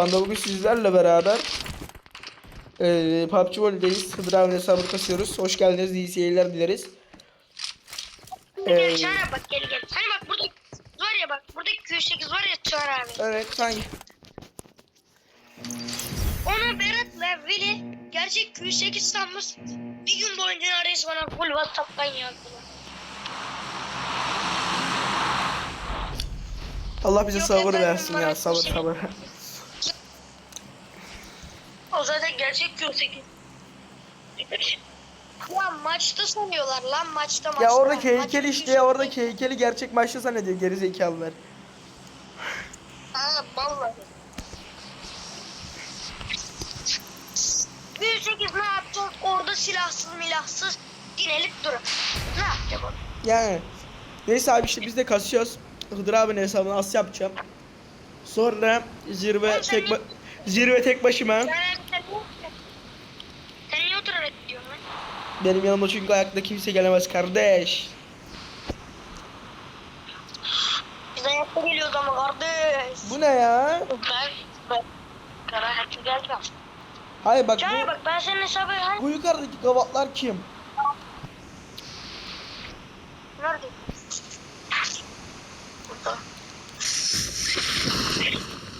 anda bugün sizlerle beraber eee PUBG Mobile'deyiz. Hıdır abinin hesabını kasıyoruz. Hoş geldiniz. iyi seyirler dileriz. Gel Ee, Çağrı bak gel gel. Hani bak burada var ya bak burada 208 var ya Çağrı abi. evet hangi? Onu Berat'la Veli gerçek 208 sanmış. Bir gün boyunca neredeyse bana full WhatsApp'tan yazdılar. Allah bize Yok sabır efendim, versin ya. bana Sabır şey- sabır. O zaten gerçek 208. Ya maçta sanıyorlar lan maçta maçta. ya oradaki Maç heykeli işte 208. ya oradaki heykeli gerçek maçta zannediyor gerizekalılar. Ha vallahi. 108 ne yapacak? Orada silahsız milahsız dinelip durun. Ne yapacak o? Yani neyse abi işte biz de kasıyoruz. Hıdır abinin hesabını as yapacağım. Sonra zirve tek ba- zirve tek başıma. Sen, sen, sen niye oturarak gidiyorsun lan? Benim yanımda çünkü ayakta kimse gelemez kardeş. Biz ayakta geliyoruz ama kardeş. Bu ne ya? Ben, ben Karahatçı geldim. Hayır bak Cahil bu, bak ben senin hesabı hani bu yukarıdaki gavatlar kim? nerede? Burada.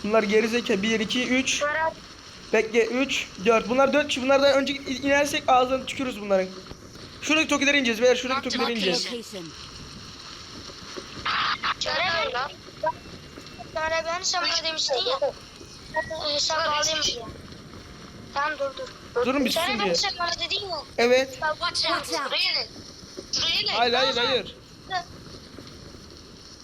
Bunlar gerizekalı 1 2 3 Karahat Bekle 3 4 Bunlar 4 kişi bunlardan önce inersek ağzına tükürürüz bunların. Şuradaki tokileri ineceğiz beyler şuradaki tokileri ineceğiz. Cahil lan. Cahil ben sen bana demiştin ya. Hesabı alayım diye. Tamam dur dur. Durun bir susun ben sen bana dedin ya. Evet. Hayır Ben o hayır zaman- hayır.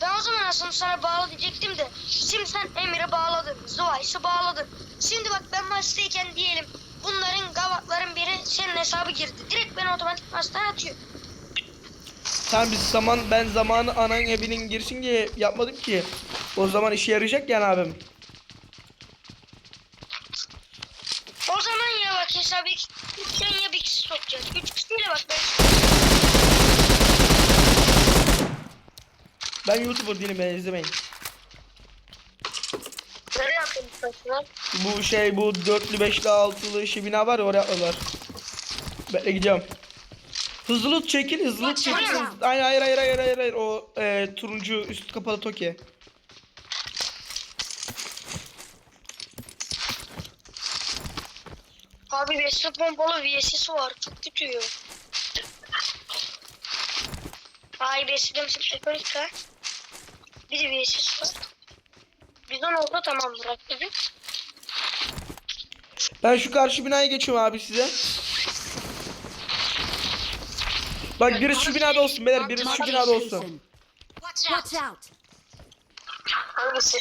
Ben o zaman aslında sana bağlı diyecektim de şimdi sen Emir'e bağladın, Zuvais'i bağladın. Şimdi bak ben maçtayken diyelim bunların gavatların biri senin hesabı girdi. Direkt beni otomatik maçtan atıyor. Tamam biz zaman ben zamanı anan evinin girsin diye yapmadım ki. O zaman işe yarayacak yani abim. O zaman ya bak hesabı sen ya bir kişi sokacağız. Üç kişiyle bak ben. Ben YouTuber değilim beni izlemeyin. Nereye saçlar? Bu şey bu dörtlü beşli altılı şibina var ya oraya atıyorlar. Bekle gideceğim. Hızlı loot çekil hızlı loot çekil. Hayır hayır hayır hayır hayır, hayır. o e, turuncu üst kapalı toki. Abi Vesli pompalı VS'si var. Çok kötü. Ay Vesli demişim Ekolika. Bir de VS'si var. Bizon oldu tamam bırak dedim. Ben şu karşı binaya geçiyorum abi size. Bak birisi şu binada olsun beyler birisi şu binada olsun. Watch out. Hangisi?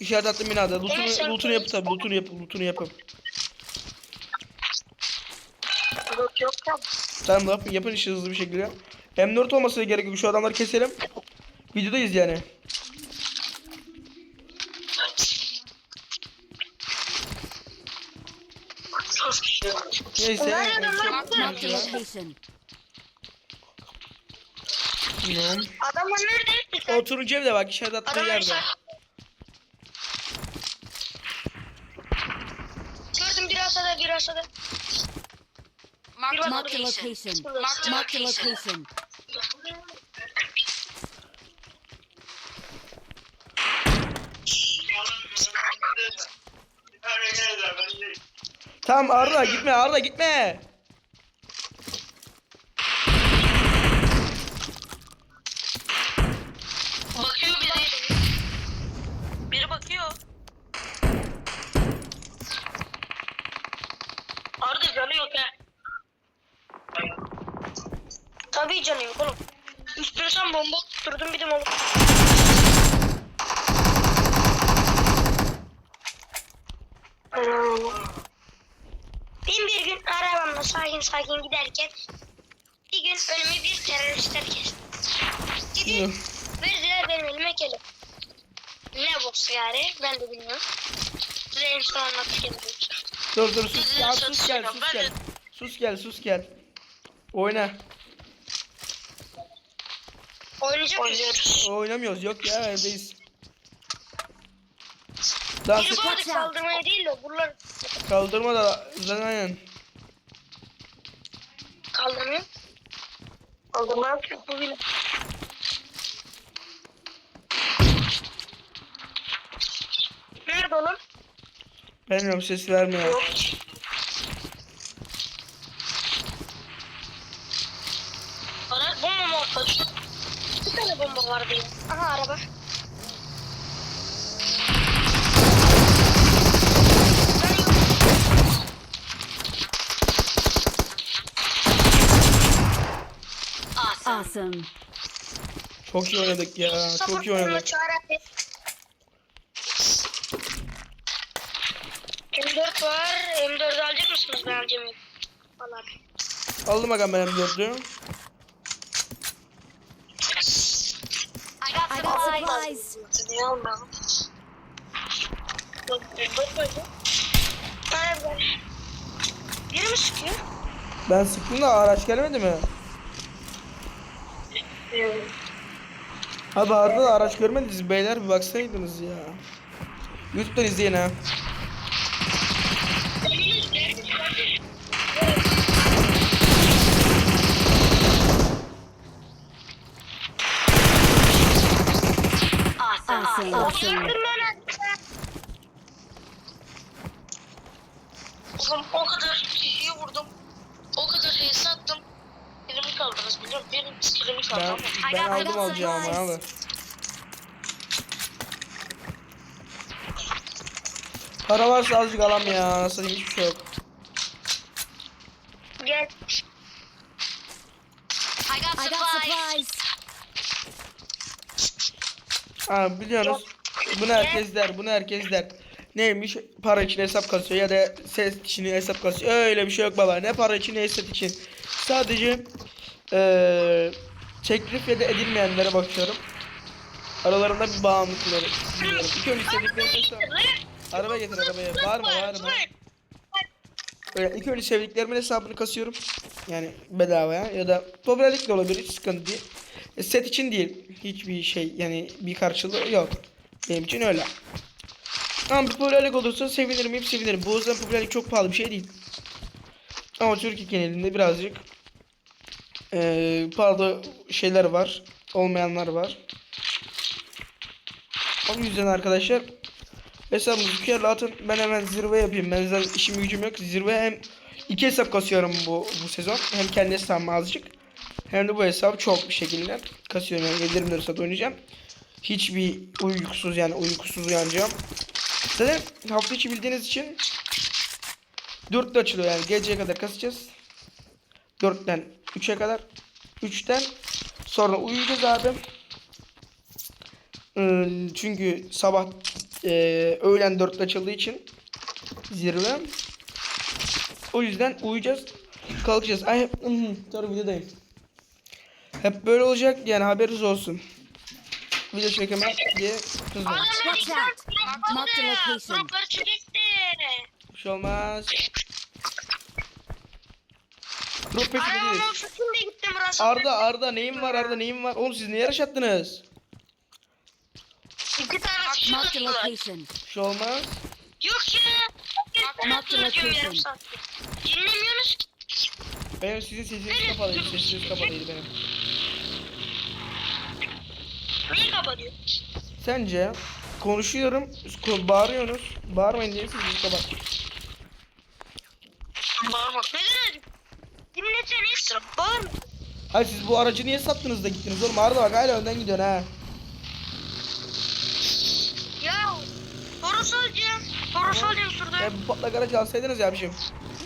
İşaret attım binada. Evet, Lootunu, sen- lootunu yapın tabi lootunu yapın lootunu yapın. Yok yok tamam. Tamam yapın, yapın işi hızlı bir şekilde. M4 olması gerek yok şu adamları keselim. Videodayız yani. Neyse. Marked a location. Bilmiyorum. Adamlar nerede? O turuncu evde bak işaret attığı Adamlar yerde. işaret- Gördüm bir asada bir asada. Bir bak Marked a burada. location. Marked a Marked a location. Tamam Arda gitme Arda gitme. Bakıyor biri. Biri bakıyor. Arda canı yok ha. Tabii canı yok oğlum. Sen bomba tutturdun bir de oğlum. Ben bir gün arabamla sakin sakin giderken bir gün önüme bir teröristler kesti. Gidin verdiler benim elime kelim. Ne boksu yani ben de bilmiyorum. Size en son anlatacağım. Dur dur sus ya sus gel sus gel. Sus gel sus gel. Oyna. Oynayacak mıyız? Oynamıyoruz yok ya evdeyiz. Dans Biri arada kaldırmaya değil de buralar Kaldırma da zaten aynen. kaldırmıyor. Kaldırma yok bu benim. Nerede oğlum? Bilmiyorum ses vermiyor. Yok. Awesome. Çok iyi oynadık ya. Çok iyi oynadık. çağırarak M4 var. M4 alacak mısınız? Ben alacağım. Falan. Aldım bakalım ben M4'ü. I got I got supplies. Almadın? Yok, M4 koydum. Biri mi sıkıyor? Ben sıktım da araç gelmedi mi? Abi arada da araç görmediniz beyler bir baksaydınız ya. Youtube'dan izleyin ha. Oğlum o kadar kişiyi vurdum. O kadar heyesi kaldınız biliyorum. Benim skillimi Ben, kaldı ama. ben I aldım got alacağımı abi. Para varsa azıcık alam ya. Nasıl diyeyim hiçbir şey yok. Gel. I got supplies. Ha biliyorsunuz. Bunu herkes der, bunu herkes der. Neymiş? Para için hesap kasıyor ya da ses için hesap kasıyor. Öyle bir şey yok baba. Ne para için ne hesap için. Sadece eee teklif ya da edilmeyenlere bakıyorum. Aralarında bir bağımlılıkları. İlk önce sevdiklerim hesap. Araba getir arabaya. Bağırma bağırma. Öyle ilk önce sevdiklerimin hesabını kasıyorum. Yani bedavaya ya da popülerlik de olabilir hiç sıkıntı değil. E, set için değil. Hiçbir şey yani bir karşılığı yok. Benim için öyle. Ama popülerlik olursa sevinirim hep sevinirim. Bu yüzden popülerlik çok pahalı bir şey değil. Ama Türkiye genelinde birazcık eee pahalı şeyler var. Olmayanlar var. O yüzden arkadaşlar hesabınızı bir kere atın. Ben hemen zirve yapayım. Ben zaten işim gücüm yok. Zirve hem iki hesap kasıyorum bu, bu sezon. Hem kendi hesabım azıcık. Hem de bu hesabı çok bir şekilde kasıyorum. Yani 724 saat oynayacağım. Hiçbir uykusuz yani uykusuz uyanacağım. Zaten hafta içi bildiğiniz için 4'te açılıyor yani geceye kadar kasacağız. 4'ten 3'e kadar. 3'ten sonra uyuyacağız abi. Ee, Çünkü sabah e, öğlen 4'te açıldığı için zirve. O yüzden uyuyacağız. Kalkacağız. Ay dur videodayım. Hep böyle olacak yani haberiniz olsun. Video çekemem diye kızdım. Mark the location. Bir şey olmaz. Drop Arabamın değiliz. sesinde gittim burası. Arda Arda neyim var Arda neyim var? Oğlum siz niye yarış attınız? İki tane kişi tuttular. location. Bir şey olmaz. Yok ya. Mark the Tutuyorum yarım location. saattir. Dinlemiyorsunuz ki. Benim sizin sesiniz kapalıydı. Sesiniz kapalıydı benim. Niye kapatıyor? Sence konuşuyorum, ko- bağırıyorsunuz. Bağırmayın diye sesiniz kapat. Bağırma. Neden öyle? Ekstra. Bağırma. Hayır siz bu aracı niye sattınız da gittiniz oğlum? Arda bak hala önden gidiyorsun ha. Ya. Toros alacağım. Toros alacağım şurada. Ya bu patlak aracı alsaydınız ya abiciğim.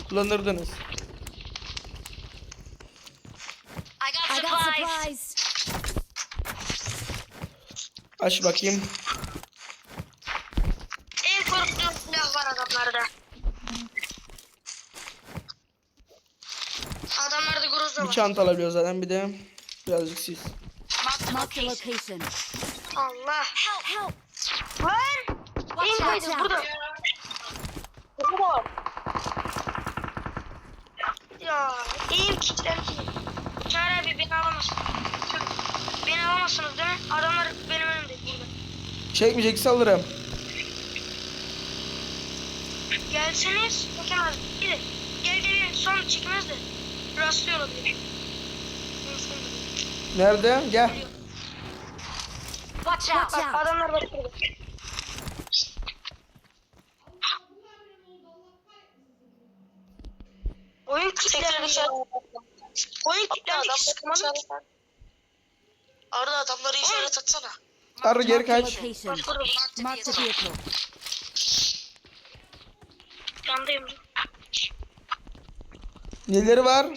Kullanırdınız. I got I got supplies. Aç bakayım. En korktuğum silah var adamlarda. Adamlarda groza Bir var. Çanta alabiliyoruz zaten bir de birazcık siz. Mark the location. Allah. Help! Help! Lan. Watch out! burada. Burada. Ya iyiyim kilitlendi. Çağrı abi beni alamazsın. Beni alamazsınız değil mi? Adamlar benim önümde burada. Çekmeyecekse alırım. Gelseniz çekemez. Gidin. Gel gel gel. Son çekmez de. Rastlıyor olabilir. Nerede? Gel. Watch Bak out! adamlar bak burada. Oyun kilitlendi ya. Oyun kilitlendi ki sıkmadı. Arda adamları işaret atsana. Arda geri kaç. Marked a vehicle. yandayım. Neleri var?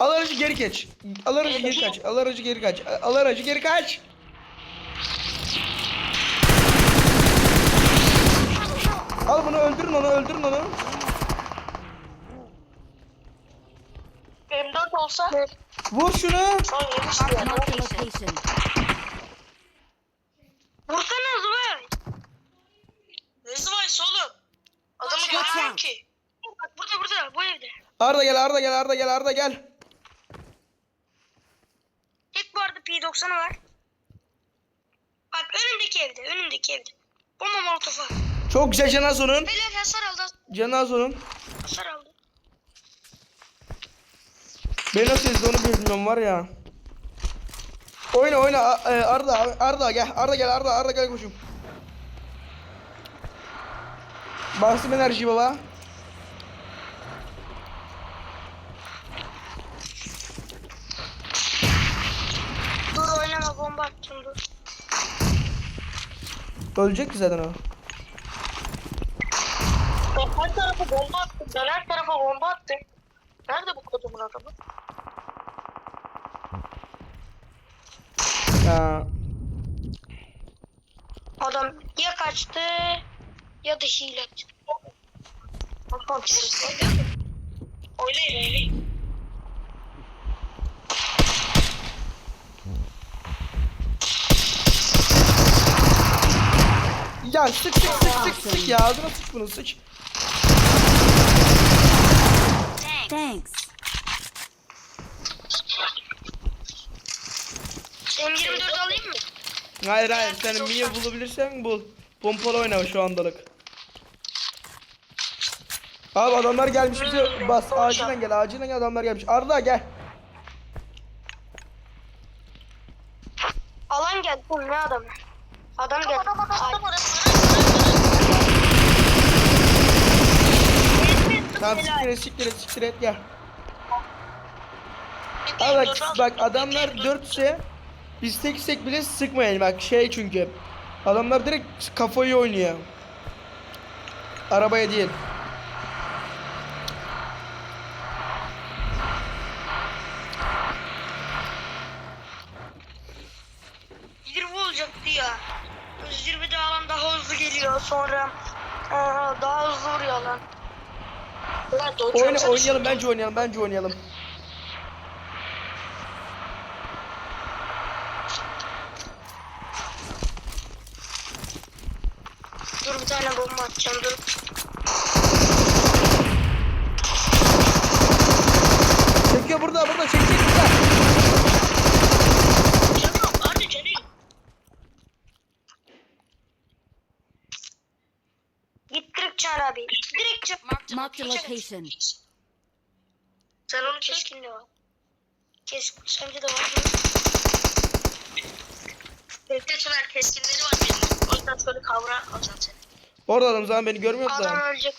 Al aracı geri kaç. Al aracı geri kaç. Al aracı geri kaç. Al aracı geri kaç. Al bunu öldürün onu öldürün onu. M4 olsa Vur şunu. son yemiş diye. Marked a location. Vursana Zubay. Ne zıvaysa oğlum? Adamı görmüyorum ki. Bak burada burada bu evde. Arda gel Arda gel Arda gel Arda gel. 90'ı var. Bak önündeki evde, önündeki evde. Bomba molotofu. Çok güzel Canazo'nun. Helal hasar aldı. Canazo'nun. Hasar aldı. Ben nasıl ezdi onu bilmiyorum var ya. Oyna oyna e, Arda Arda gel Arda gel Arda Arda gel koşum. Bastım enerji baba. Ölecek ki zaten o. Ben her tarafa bomba attım. Ben her tarafa bomba attım. Nerede bu kodumun adamı? Ya. Adam ya kaçtı ya da hile Oynayın oynayın. Ya sık sık sık sık sık ya ağzına sık bunu sık. Thanks. M24 alayım mı? Hayır hayır sen mini bulabilirsen bul. Pompalı oyna şu andalık. Abi adamlar gelmiş bize bas acilen gel acilen gel adamlar gelmiş. Arda gel. Alan geldi bu ne adamı? Adam geldi. Adam adam adam adam. Tamam siktir et siktir et siktir et gel. Abi bak, bak adamlar 4 ise biz teksek bile sıkmayın bak şey çünkü. Adamlar direkt kafayı oynuyor. Arabaya değil. Olacaktı ya. Zirvede alan daha hızlı geliyor sonra aa, daha hızlı vuruyor alan. Oyna, oynayalım bence oynayalım bence oynayalım. Dur bir tane bomba atacağım dur. Çekiyor burada burada çekiyor burada. Canım hadi canım. Git direkt çağır abi. Direkt çağır. Marked a location. Sen onu. Keskin de var. Keskin. Sence de var. Bekle Tümer keskinleri var benim. O yüzden şöyle kavra alacağım seni. Orada adam zaman beni görmüyor Adam da. ölecek.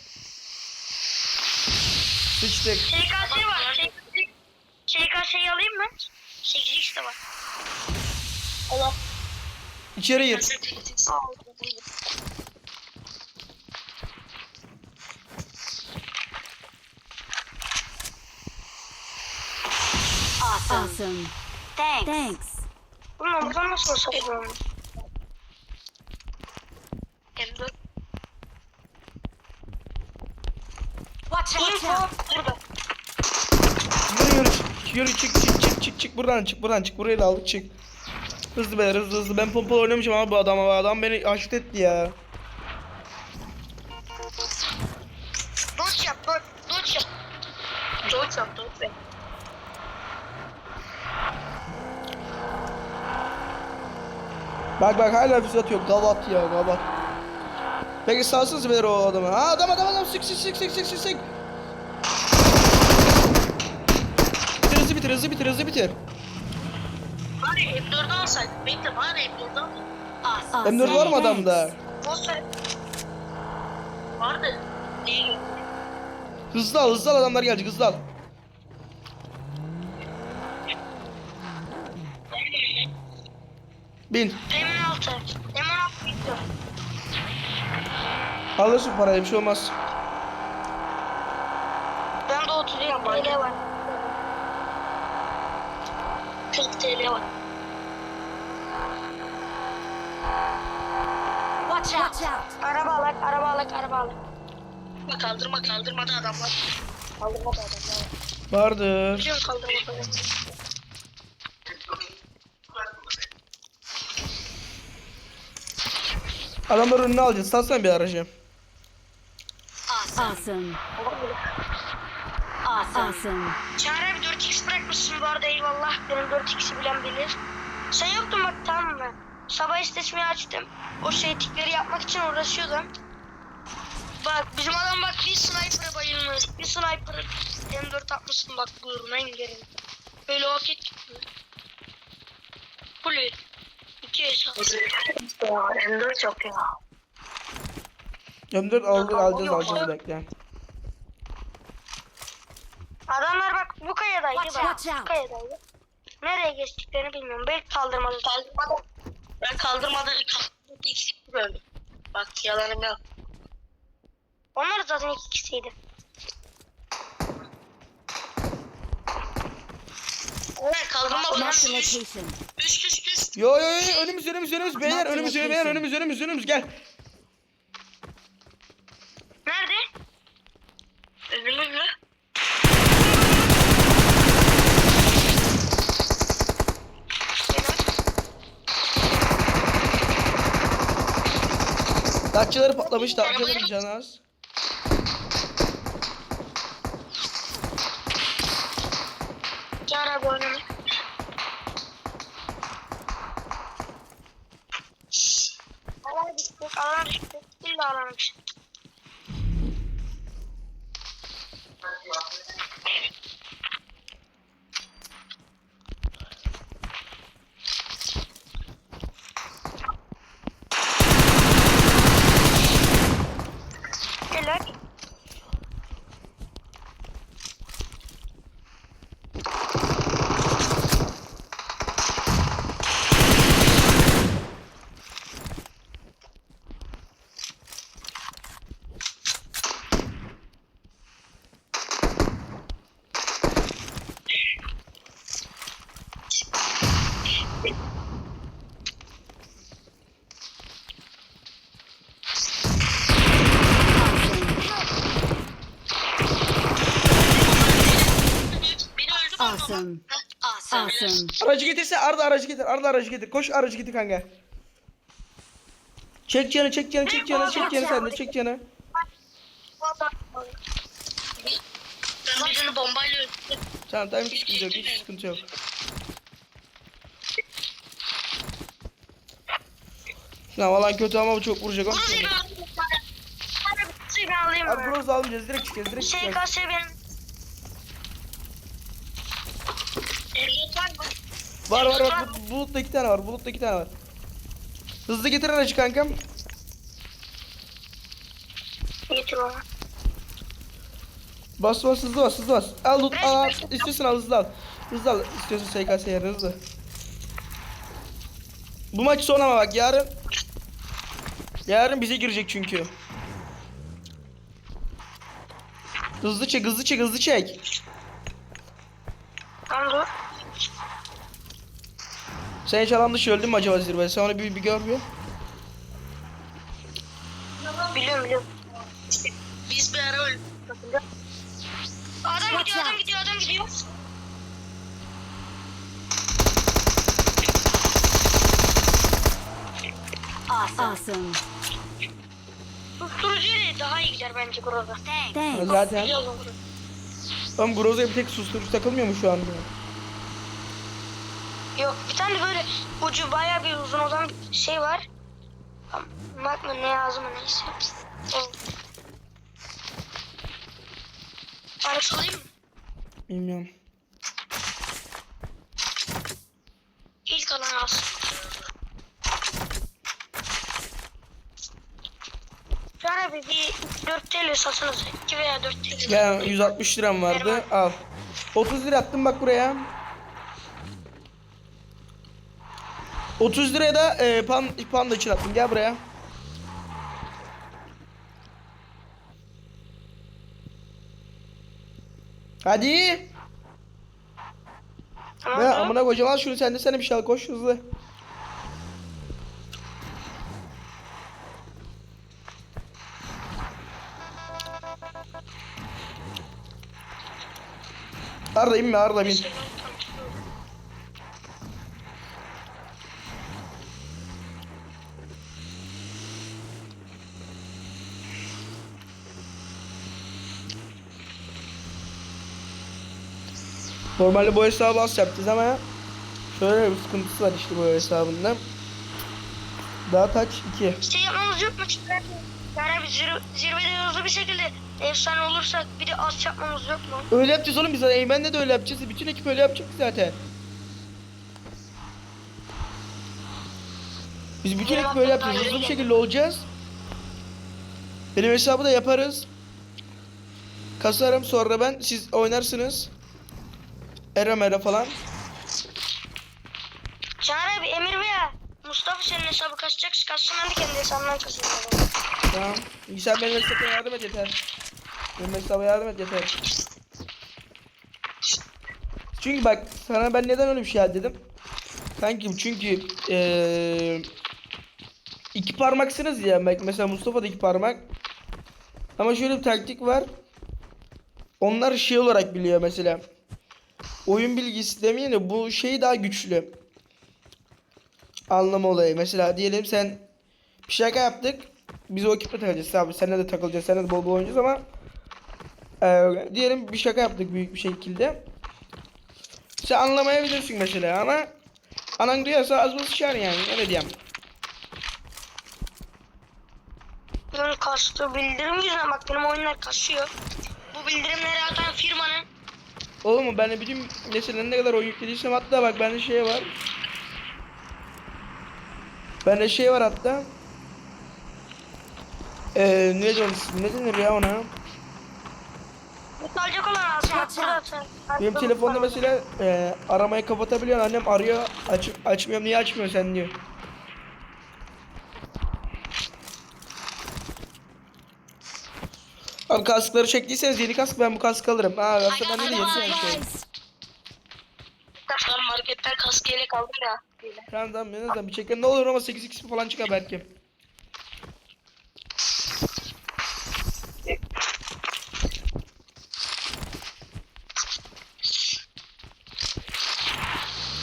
Sıçtık. SKS var. SKS'yi alayım mı? 8x de var. Allah. İçeri gir. Awesome. Thanks. Ulan buradan nasıl? M4. Watch Info burada. Yürü yürü. Yürü çık çık çık çık çık buradan çık buradan çık burayı da aldık çık. Hızlı beyler hızlı hızlı. Ben pompalı oynamışım ama bu adama bu adam beni aşık etti ya. Dodge yap, dodge, dodge yap. Doğru yap doğru yap. Bak bak hala füze atıyor. Gavat ya gavat. Peki salsınız beyler o adamı. Ha adam adam adam sık sık sık sık sık sık sık. Bitir hızlı bitir hızlı bitir hızlı bitir. Bari M4'ü alsaydık. Bekle bari M4'ü al. Awesome. M4 var mı adamda? Vardı. Değil. Hızlı al hızlı al adamlar gelecek hızlı al. Bin. M16. M16 gidiyor. Alırsın parayı bir şey olmaz. Bende 30 TL var. 40 TL var. Watch out. Watch out. Araba alak, araba alak, araba alak. Kaldırma kaldırma kaldırmadı adamlar. Kaldırmadı adamlar. Vardır. Biliyorum kaldırma falan. Adamlar önüne alacağız. Salsana bir aracı. Awesome. Awesome. Çağrı abi 4x bırakmışsın bu arada eyvallah. Benim 4x'i bilen bilir. Sen yoktun bak tamam mı? Sabah istasyonu açtım. O şey tikleri yapmak için uğraşıyordum. Bak bizim adam bak bir sniper'a bayılmış. Bir sniper M4 atmışsın bak buyurun en gelin. Böyle vakit çıkıyor. Kule. Hesap. Ya M4 çok ya. M4 aldı, alacağız alacağız bekle. Adamlar bak bu kayadaydı bak. Bu kayadaydı. Nereye geçtiklerini bilmiyorum. Belki kaldırmadı. Kaldırmadı. Ben kaldırmadı. Kaldırmadı. İkisi gördüm. Bak yalanım yok. Onlar zaten iki kişiydi. Evet the Üst üst üst. Yo yo yo önümüz önümüz önümüz beyler önümüz beyler önümüz önümüz önümüz gel. Nerede? Önümüzle. Datçaları patlamış datçaların canı az. Çağrı abi oynamış. Alana düştük, alana düştük. İlla alana düştük. Helal. Biri öldü mü? Awesome. Awesome. Aracı getirse Arda aracı getir Arda aracı getir koş aracı getir kanka. Çek canı çek canı çek canı çek canı sen de çek canı. Ben birini bombayla öldürdüm. Tamam tamam hiç sıkıntı yok hiç sıkıntı yok. Ya valla kötü ama bu çok vuracak. alayım Abi bronz almayacağız direkt çıkacağız direkt çıkacağız. SKS benim. Ehliyet var mı? Var var var bu- bulutta iki tane var bulutta iki tane var. Hızlı getir aracı kankam. Getir bana. Bas bas hızlı bas hızlı bas. Al loot al al. İstiyorsan al hızlı al. Hızlı al. İstiyorsan SKS yerine hızlı. Bu maç son ama bak yarın. Yarın bize girecek çünkü. Hızlı çek hızlı çek hızlı çek. Tamam dur. Sen hiç alan dışı öldün mü acaba zirve? Sen onu bir, bir gör bir. Biliyorum biliyorum. Biz bir ara öldük. Adam gidiyor adam gidiyor adam gidiyor. Awesome. Susturucu ile daha iyi gider bence burada. Thanks. Zaten. Oğlum Groza'ya bir tek susturucu takılmıyor mu şu anda? Yok bir tane böyle ucu bayağı bir uzun olan bir şey var. Bakma ne yazma neyse. Araç alayım mı? Bilmiyorum. İlk alan alsın. Can abi bir 4 TL satınız. 2 veya 4 TL. Ya 160 liram vardı. Al. 30 lira attım bak buraya. 30 liraya da e, pan, panda için attım. Gel buraya. Hadi. Tamam Ya mı? amına koyacağım al şunu sen de sana bir şey al koş hızlı. Arda inme Arda bin. Normalde bu hesabı az yapacağız ama şöyle bir sıkıntısı var işte bu hesabında. Daha taç 2. Şey yapmamız yok mu? Yani zirve, zirvede hızlı bir şekilde efsane olursak bir de az yapmamız yok mu? Öyle yapacağız oğlum biz Eymen'de de öyle yapacağız. Bütün ekip öyle yapacak zaten. Biz bütün ekip öyle yapacağız. Hızlı bir şekilde olacağız. Benim hesabı da yaparız. Kasarım sonra ben siz oynarsınız. Era mera falan. Çağrı abi Emir veya Mustafa senin hesabı kasacak. Kassın ben de kendi o zaman. Tamam. Sen benim hesaba yardım et yeter. Benim hesaba yardım et yeter. Çünkü bak sana ben neden öyle bir şey dedim. Kanki çünkü eee iki parmaksınız ya bak mesela Mustafa da iki parmak. Ama şöyle bir taktik var. Onlar şey olarak biliyor mesela. Oyun bilgisi demeyelim de bu şey daha güçlü. Anlama olayı. Mesela diyelim sen bir şaka yaptık. Biz o ekiple takılacağız abi. Seninle de takılacağız. Seninle de bol bol oynayacağız ama eee, diyelim bir şaka yaptık büyük bir şekilde. Sen anlamayabilirsin mesela ama anan duyarsa az sıçar yani. Öyle diyeyim. Benim kastığı bildirim yüzünden bak benim oyunlar kasıyor. Bu bildirimleri atan firmanın Oğlum ben de bütün mesela ne kadar oyun yüklediysem hatta bak bende şey var. Bende şey var hatta. Eee ne denir, ne denir ya ona? Nostalcik olan atın. Benim telefonda mesela eee aramayı kapatabiliyor. Annem arıyor. Aç, açmıyorum. Niye açmıyor sen diyor. Abi kaskları çektiyseniz yeni kask ben bu kask alırım. Ha aslında ben de yeni şey. Marketten kask yelek aldım ya. Tamam tamam en azından bir çekelim. Ne olur ama 8x falan çıkar belki.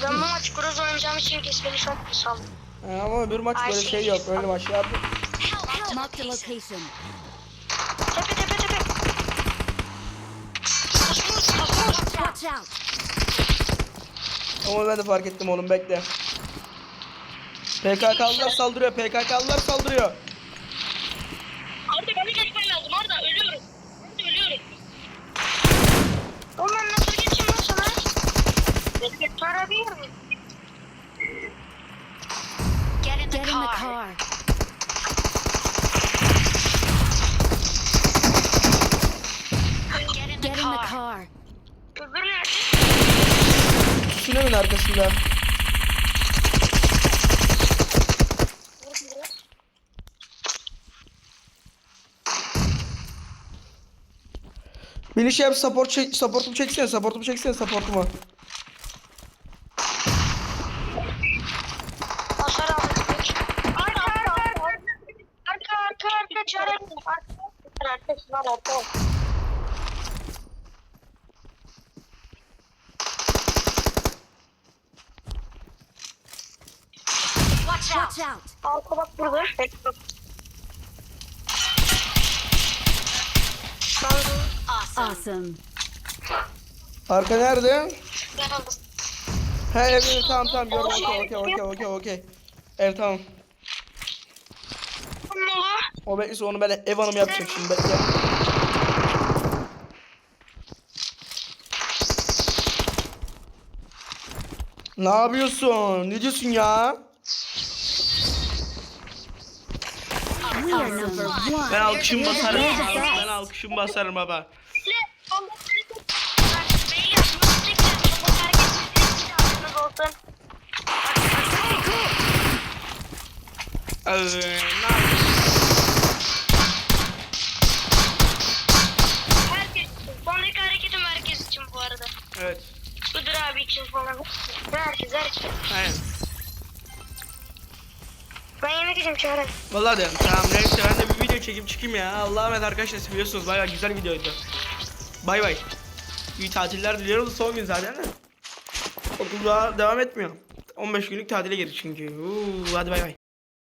Ben bu maç Groz oynayacağım için kesmeli çok bir saldım. Ha, ama bir maç böyle şey yok. Öyle location. Out. Ama ben de fark ettim oğlum bekle. PKK'lılar saldırıyor. PKK'lılar saldırıyor. Arda beni geçmen lazım Arda ölüyorum. Arda ölüyorum. Oğlum ben nasıl geçeyim lan sana? Sorabilir miyim? Get in the car. Get in the car. Öbür nerede? Tsunami'nin arkasında. Beni şey yap support çek, supportumu çeksene, supportumu çeksene, supportumu. Hasar aldık. Arka arka arka. Arka arka arka çağırın. Arka arka şunlar arka. Watch out. Arka bak burada. Awesome. Arka nerede? Ben aldım. He evet tamam tamam gördüm okey okey okey okey okey. Evet tamam. O beklese onu ben ev hanımı yapacağım şimdi bekle. Ne yapıyorsun? Ne diyorsun ya? Ben alkışım basarım. Ben alkışım basarım baba. Le, onda Bak, beyler, nasıl çekeceğiz? Bu hareketimiz hiç aklınız olsun. Yapıyorsun? Herkes için. Sondaki hareketim herkes için arada. Evet. Budur abi için falan. Herkes herkes. Aynen. Ben yemek yiyeceğim. Vallahi tamam neyse ben de bir video çekip çıkayım ya. Allah'a emanet arkadaşlar biliyorsunuz bayağı güzel videoydu. Bay bay. İyi tatiller diliyorum son gün zaten. Okul daha devam etmiyor. 15 günlük tatile girdik çünkü. Uuu, hadi bay bay.